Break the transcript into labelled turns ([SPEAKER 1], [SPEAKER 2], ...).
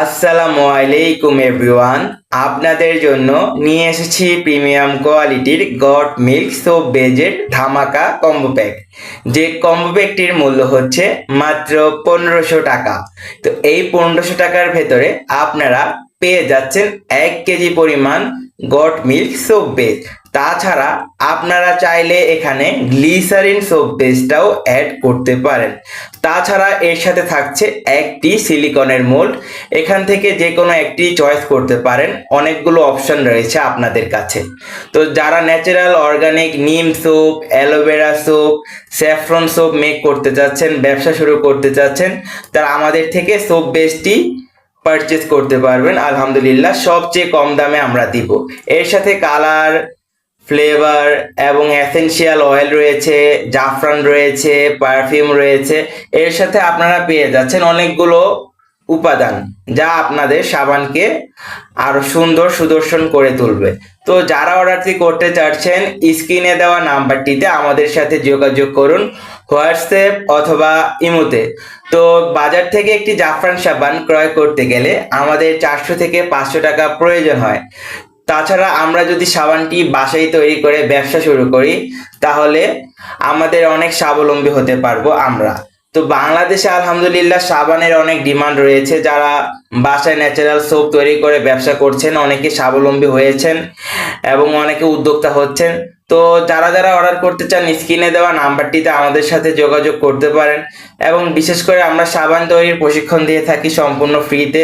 [SPEAKER 1] আসসালামু আলাইকুম এভরিওয়ান। আপনাদের জন্য নিয়ে এসেছি প্রিমিয়াম কোয়ালিটির গট মিল্ক সোপ বেজের ধামাকা কম্বো প্যাক। যে কম্বো প্যাকটির মূল্য হচ্ছে মাত্র পনেরোশো টাকা। তো এই পনেরোশো টাকার ভেতরে আপনারা পেয়ে যাচ্ছেন এক কেজি পরিমাণ গট মিল্ক সোপ বেজ। তাছাড়া আপনারা চাইলে এখানে গ্লিসারিন সোপ বেসটাও অ্যাড করতে পারেন। তাছাড়া এর সাথে থাকছে একটি সিলিকনের মোল্ড এখান থেকে যে কোনো একটি চয়েস করতে পারেন। অনেকগুলো অপশন রয়েছে আপনাদের কাছে। তো যারা natural organic neem soap aloe vera soap saffron soap make করতে চাচ্ছেন, ব্যবসা শুরু করতে চাচ্ছেন, তারা আমাদের থেকে সোপ বেসটি পারচেস করতে পারবেন। আলহামদুলিল্লাহ, সবচেয়ে কম দামে আমরা দিব। এর সাথে কালার ফ্লেভার এবং এসেনশিয়াল অয়েল রয়েছে, জাফরান রয়েছে পারফিউম রয়েছে। এর সাথে আপনারা পেয়ে যাচ্ছেন অনেকগুলো উপাদান যা আপনাদের সাবানকে আরও সুন্দর সুদর্শন করে তুলবে। তো যারা অর্ডারটি করতে চাচ্ছেন, স্ক্রিনে দেওয়া নাম্বারটিতে আমাদের সাথে যোগাযোগ করুন, হোয়াটসঅ্যাপ অথবা ইমোতে। তো বাজার থেকে একটি জাফরান সাবান ক্রয় করতে গেলে আমাদের চারশো থেকে পাঁচশো টাকা প্রয়োজন হয়। তাছাড়া আমরা যদি সাবানটি বাসায় তৈরি করে ব্যবসা শুরু করি, তাহলে আমাদের অনেক স্বাবলম্বী হতে পারব আমরা। তো বাংলাদেশে আলহামদুলিল্লাহ সাবানের অনেক ডিমান্ড রয়েছে। যারা বাসায় ন্যাচারাল সোপ তৈরি করে ব্যবসা করছেন, অনেকে স্বাবলম্বী হয়েছেন এবং অনেকে উদ্যোক্তা হচ্ছেন। তো যারা যারা অর্ডার করতে চান, স্ক্রিনে দেওয়া নাম্বারটিতে আমাদের সাথে যোগাযোগ করতে পারেন। এবং বিশেষ করে আমরা সাবান তৈরির প্রশিক্ষণ দিয়ে থাকি সম্পূর্ণ ফ্রিতে।